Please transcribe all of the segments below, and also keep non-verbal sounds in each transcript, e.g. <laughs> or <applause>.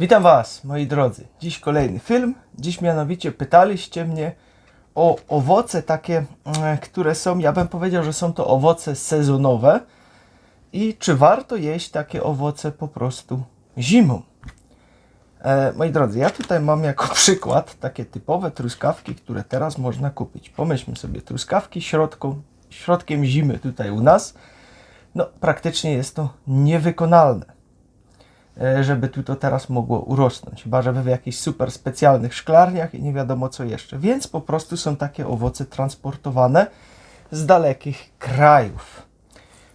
Witam Was, moi drodzy. Dziś kolejny film. Dziś mianowicie pytaliście mnie o owoce takie, mm, które są, ja bym powiedział, że są to owoce sezonowe i czy warto jeść takie owoce po prostu zimą. E, moi drodzy, ja tutaj mam jako <laughs> przykład takie typowe truskawki, które teraz można kupić. Pomyślmy sobie, truskawki środkiem zimy tutaj u nas, no praktycznie jest to niewykonalne żeby tu to teraz mogło urosnąć. Chyba, żeby w jakichś super specjalnych szklarniach i nie wiadomo co jeszcze. Więc po prostu są takie owoce transportowane z dalekich krajów.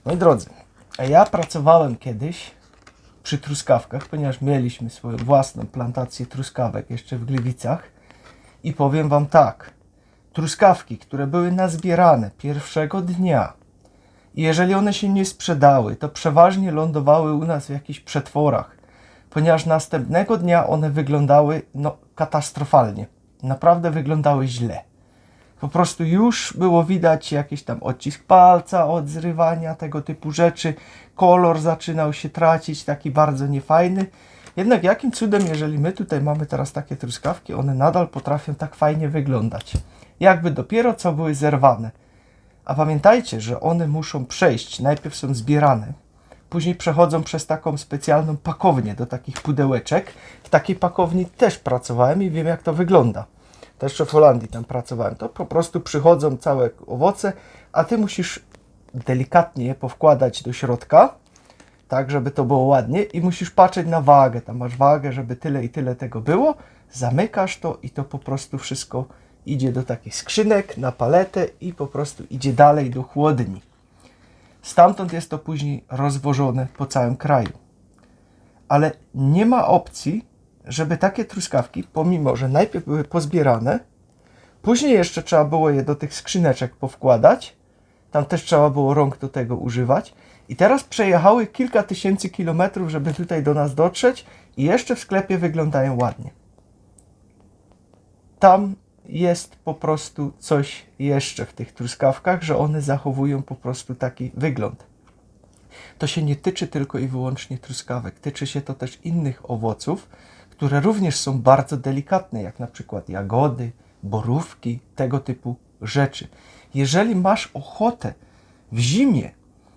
Moi drodzy, a ja pracowałem kiedyś przy truskawkach, ponieważ mieliśmy swoją własną plantację truskawek jeszcze w Gliwicach. I powiem Wam tak, truskawki, które były nazbierane pierwszego dnia, i jeżeli one się nie sprzedały, to przeważnie lądowały u nas w jakichś przetworach, ponieważ następnego dnia one wyglądały no, katastrofalnie. Naprawdę wyglądały źle. Po prostu już było widać jakiś tam odcisk palca od zrywania, tego typu rzeczy. Kolor zaczynał się tracić, taki bardzo niefajny. Jednak jakim cudem, jeżeli my tutaj mamy teraz takie truskawki, one nadal potrafią tak fajnie wyglądać. Jakby dopiero co były zerwane. A pamiętajcie, że one muszą przejść. Najpierw są zbierane, później przechodzą przez taką specjalną pakownię do takich pudełeczek. W takiej pakowni też pracowałem i wiem, jak to wygląda. Też w Holandii tam pracowałem. To po prostu przychodzą całe owoce, a ty musisz delikatnie je powkładać do środka, tak, żeby to było ładnie i musisz patrzeć na wagę. Tam masz wagę, żeby tyle i tyle tego było. Zamykasz to i to po prostu wszystko idzie do takich skrzynek na paletę i po prostu idzie dalej do chłodni. Stamtąd jest to później rozwożone po całym kraju. Ale nie ma opcji, żeby takie truskawki, pomimo że najpierw były pozbierane, później jeszcze trzeba było je do tych skrzyneczek powkładać, tam też trzeba było rąk do tego używać, i teraz przejechały kilka tysięcy kilometrów, żeby tutaj do nas dotrzeć, i jeszcze w sklepie wyglądają ładnie. Tam jest po prostu coś jeszcze w tych truskawkach, że one zachowują po prostu taki wygląd. To się nie tyczy tylko i wyłącznie truskawek, tyczy się to też innych owoców, które również są bardzo delikatne, jak na przykład jagody, borówki, tego typu rzeczy. Jeżeli masz ochotę w zimie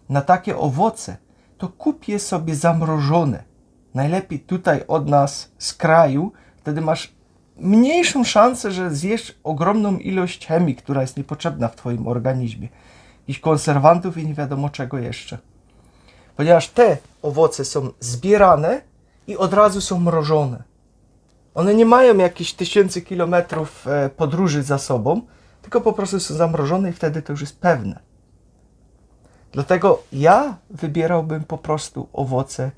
na takie owoce, to kup je sobie zamrożone. Najlepiej tutaj od nas z kraju, wtedy masz mniejszą szansę, że zjesz ogromną ilość chemii, która jest niepotrzebna w Twoim organizmie. Jakichś konserwantów i nie wiadomo czego jeszcze. Ponieważ te owoce są zbierane i od razu są mrożone. One nie mają jakichś tysięcy kilometrów e, podróży za sobą, tylko po prostu są zamrożone i wtedy to już jest pewne. Dlatego ja wybierałbym po prostu owoce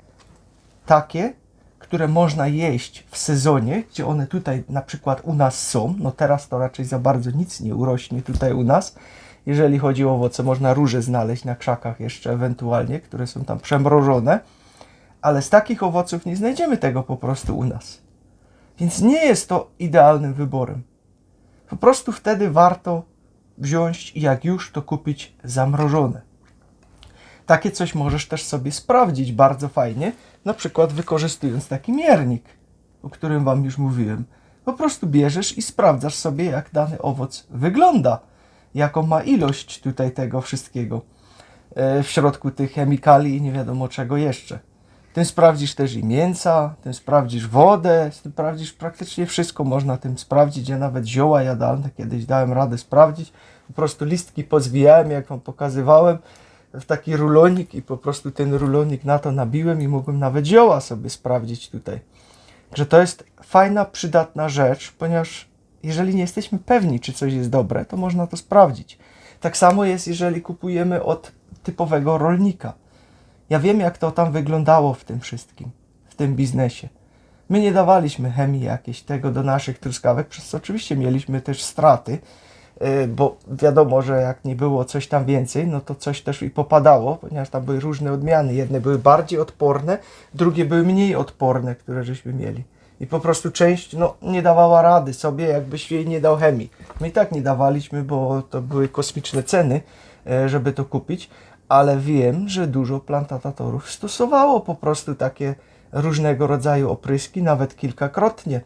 takie, które można jeść w sezonie, gdzie one tutaj na przykład u nas są, no teraz to raczej za bardzo nic nie urośnie tutaj u nas. Jeżeli chodzi o owoce, można róże znaleźć na krzakach jeszcze ewentualnie, które są tam przemrożone, ale z takich owoców nie znajdziemy tego po prostu u nas. Więc nie jest to idealnym wyborem. Po prostu wtedy warto wziąć i jak już to kupić zamrożone. Takie coś możesz też sobie sprawdzić bardzo fajnie, na przykład wykorzystując taki miernik, o którym Wam już mówiłem. Po prostu bierzesz i sprawdzasz sobie, jak dany owoc wygląda, jaką ma ilość tutaj tego wszystkiego e, w środku tych chemikali i nie wiadomo czego jeszcze. Tym sprawdzisz też i mięsa, tym sprawdzisz wodę, tym sprawdzisz praktycznie wszystko można tym sprawdzić. Ja nawet zioła jadalne kiedyś dałem radę sprawdzić. Po prostu listki pozwijałem, jak Wam pokazywałem w taki rulonik i po prostu ten rulonik na to nabiłem i mogłem nawet zioła sobie sprawdzić tutaj. Że to jest fajna, przydatna rzecz, ponieważ jeżeli nie jesteśmy pewni, czy coś jest dobre, to można to sprawdzić. Tak samo jest, jeżeli kupujemy od typowego rolnika. Ja wiem, jak to tam wyglądało w tym wszystkim, w tym biznesie. My nie dawaliśmy chemii jakiejś tego do naszych truskawek, przez co oczywiście mieliśmy też straty, bo wiadomo, że jak nie było coś tam więcej, no to coś też i popadało, ponieważ tam były różne odmiany. Jedne były bardziej odporne, drugie były mniej odporne, które żeśmy mieli. I po prostu część no, nie dawała rady sobie, jakbyś jej nie dał chemii. My i tak nie dawaliśmy, bo to były kosmiczne ceny, e, żeby to kupić, ale wiem, że dużo plantatatorów stosowało po prostu takie różnego rodzaju opryski, nawet kilkakrotnie,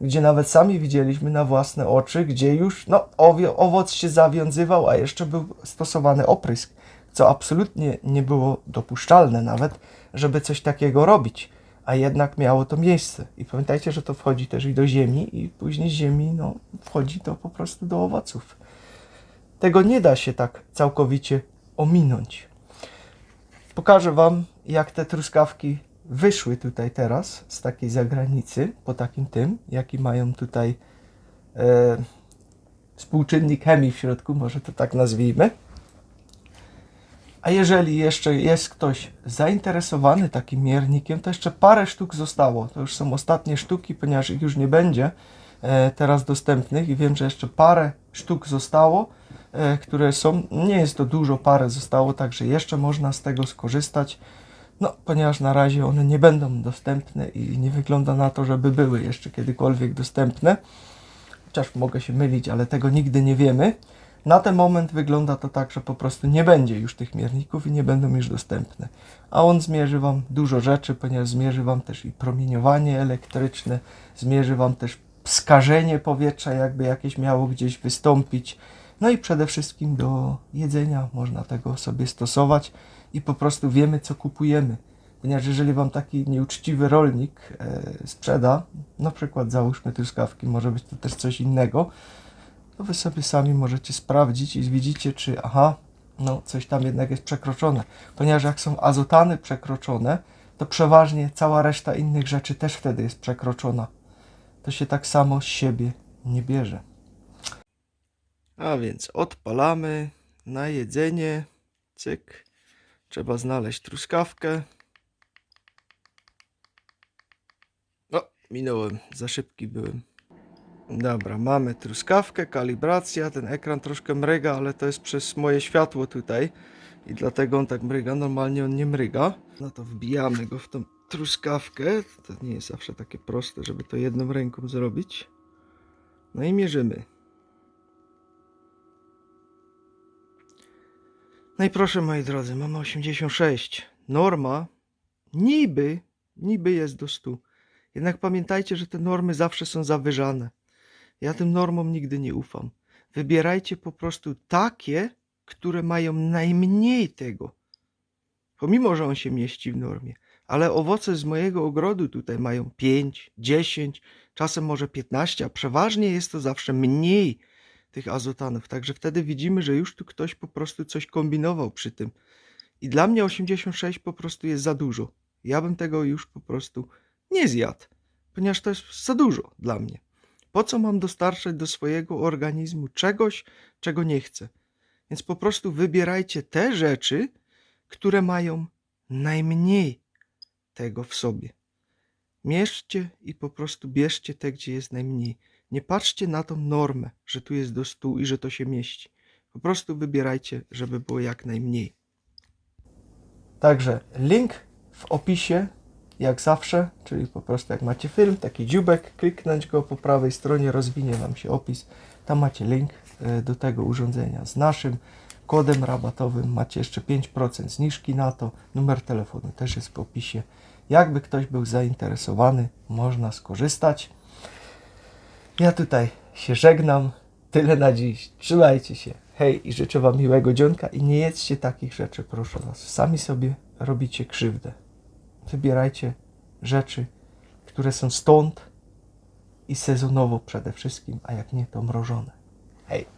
gdzie nawet sami widzieliśmy na własne oczy, gdzie już no, owoc się zawiązywał, a jeszcze był stosowany oprysk, co absolutnie nie było dopuszczalne nawet, żeby coś takiego robić, a jednak miało to miejsce. I pamiętajcie, że to wchodzi też i do ziemi, i później z ziemi no, wchodzi to po prostu do owoców. Tego nie da się tak całkowicie ominąć. Pokażę Wam, jak te truskawki wyszły tutaj teraz z takiej zagranicy, po takim tym, jaki mają tutaj e, współczynnik chemii w środku, może to tak nazwijmy. A jeżeli jeszcze jest ktoś zainteresowany takim miernikiem, to jeszcze parę sztuk zostało. To już są ostatnie sztuki, ponieważ ich już nie będzie e, teraz dostępnych i wiem, że jeszcze parę sztuk zostało, e, które są, nie jest to dużo, parę zostało, także jeszcze można z tego skorzystać. No, ponieważ na razie one nie będą dostępne i nie wygląda na to, żeby były jeszcze kiedykolwiek dostępne. Chociaż mogę się mylić, ale tego nigdy nie wiemy. Na ten moment wygląda to tak, że po prostu nie będzie już tych mierników i nie będą już dostępne. A on zmierzy Wam dużo rzeczy, ponieważ zmierzy Wam też i promieniowanie elektryczne, zmierzy Wam też skażenie powietrza, jakby jakieś miało gdzieś wystąpić. No i przede wszystkim do jedzenia można tego sobie stosować i po prostu wiemy, co kupujemy. Ponieważ jeżeli Wam taki nieuczciwy rolnik e, sprzeda, na przykład załóżmy truskawki, może być to też coś innego, to Wy sobie sami możecie sprawdzić i widzicie, czy aha, no coś tam jednak jest przekroczone. Ponieważ jak są azotany przekroczone, to przeważnie cała reszta innych rzeczy też wtedy jest przekroczona. To się tak samo z siebie nie bierze. A więc odpalamy na jedzenie. Cyk. Trzeba znaleźć truskawkę. O, minąłem, za szybki byłem. Dobra, mamy truskawkę, kalibracja. Ten ekran troszkę mryga, ale to jest przez moje światło tutaj. I dlatego on tak mryga. Normalnie on nie mryga. No to wbijamy go w tą truskawkę. To nie jest zawsze takie proste, żeby to jedną ręką zrobić. No i mierzymy. No i proszę moi drodzy, mamy 86. Norma niby, niby jest do 100. Jednak pamiętajcie, że te normy zawsze są zawyżane. Ja tym normom nigdy nie ufam. Wybierajcie po prostu takie, które mają najmniej tego. Pomimo, że on się mieści w normie. Ale owoce z mojego ogrodu tutaj mają 5, 10, czasem może 15, a przeważnie jest to zawsze mniej tych azotanów. Także wtedy widzimy, że już tu ktoś po prostu coś kombinował przy tym. I dla mnie 86 po prostu jest za dużo. Ja bym tego już po prostu nie zjadł, ponieważ to jest za dużo dla mnie. Po co mam dostarczać do swojego organizmu czegoś, czego nie chcę? Więc po prostu wybierajcie te rzeczy, które mają najmniej tego w sobie. Mierzcie i po prostu bierzcie te, gdzie jest najmniej. Nie patrzcie na tą normę, że tu jest do 100 i że to się mieści. Po prostu wybierajcie, żeby było jak najmniej. Także link w opisie, jak zawsze, czyli po prostu jak macie film, taki dziubek, kliknąć go po prawej stronie, rozwinie Wam się opis. Tam macie link e, do tego urządzenia z naszym kodem rabatowym. Macie jeszcze 5% zniżki na to. Numer telefonu też jest w opisie. Jakby ktoś był zainteresowany, można skorzystać. Ja tutaj się żegnam. Tyle na dziś. Trzymajcie się. Hej i życzę Wam miłego dzionka i nie jedzcie takich rzeczy, proszę Was. Sami sobie robicie krzywdę. Wybierajcie rzeczy, które są stąd i sezonowo przede wszystkim, a jak nie, to mrożone. Hej.